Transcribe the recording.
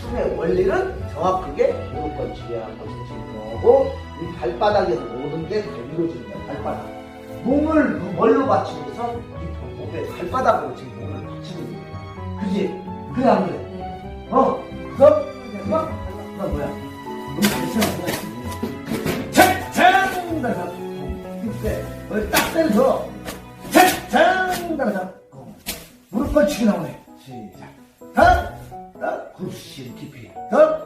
숨의 원리는 정확하게 모든 걸 지휘하는 것을 증명하고, 발바닥에서 모든 게 이루어진다 발바닥 몸을 뭘로 받치면서 이 몸의 발바닥으로 지금 몸을 받치는 거야 그지? 그래 안 그래? 네. 어? 그래서 막나 뭐야? 너무 잘생겼어. 책장 다섯 그때 머리 딱 때려서 책장 다섯 무릎 뻗치기 나오네. 시작. 다, 다, 굽시 깊이. 더,